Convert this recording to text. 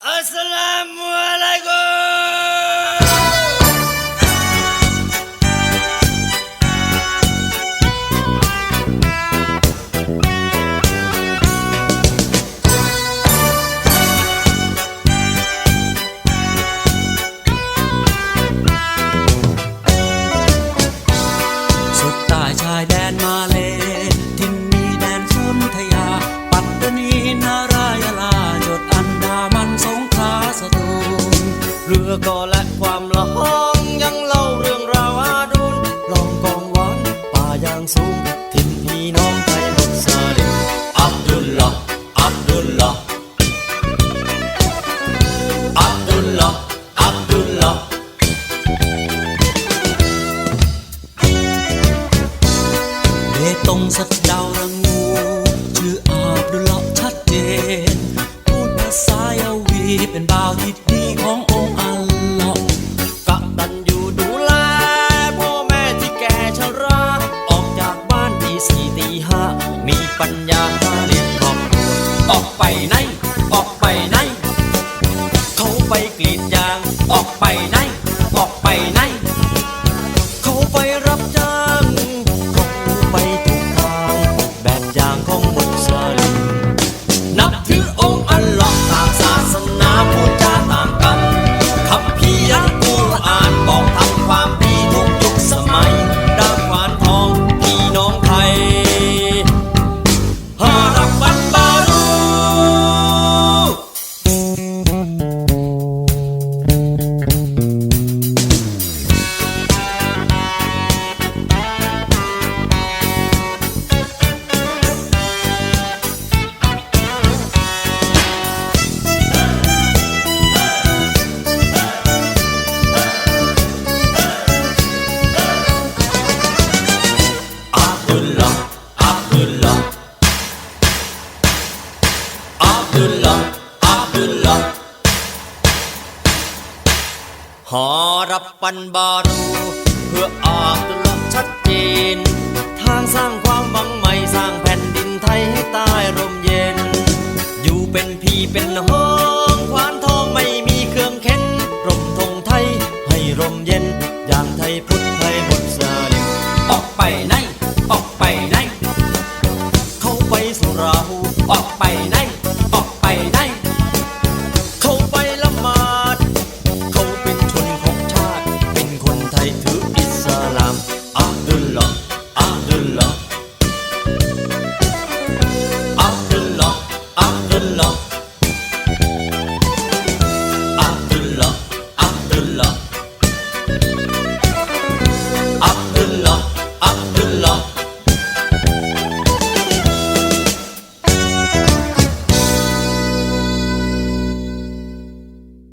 Assalamu เรือก็และความละห้องยังเล่าเรื่องราวอาดุลลองกองวอนป่ายางสูงถิ่นพี่น้องไทยมุสลิมอับดุลลอห์อับดุลลอห์อับดุลลอห์อับดุลลอห์ Bê tông rất ปัญญาเลี้ยงครอบครัวออกไป หอรับปันบารู เพื่อออกตุลชัดเจน ทางสร้างความหวังใหม่สร้างแผ่นดินไทยให้ใต้ร่มเย็น อยู่เป็นพี่เป็นห้องควานทองไม่มีเครื่องเข็นร่มธงไทยให้ร่มเย็น อย่างไทยพุทธไทยหมดสาลิมออกไปไหน ออกไปไหน เข้าไปสุราหูออกไปไหน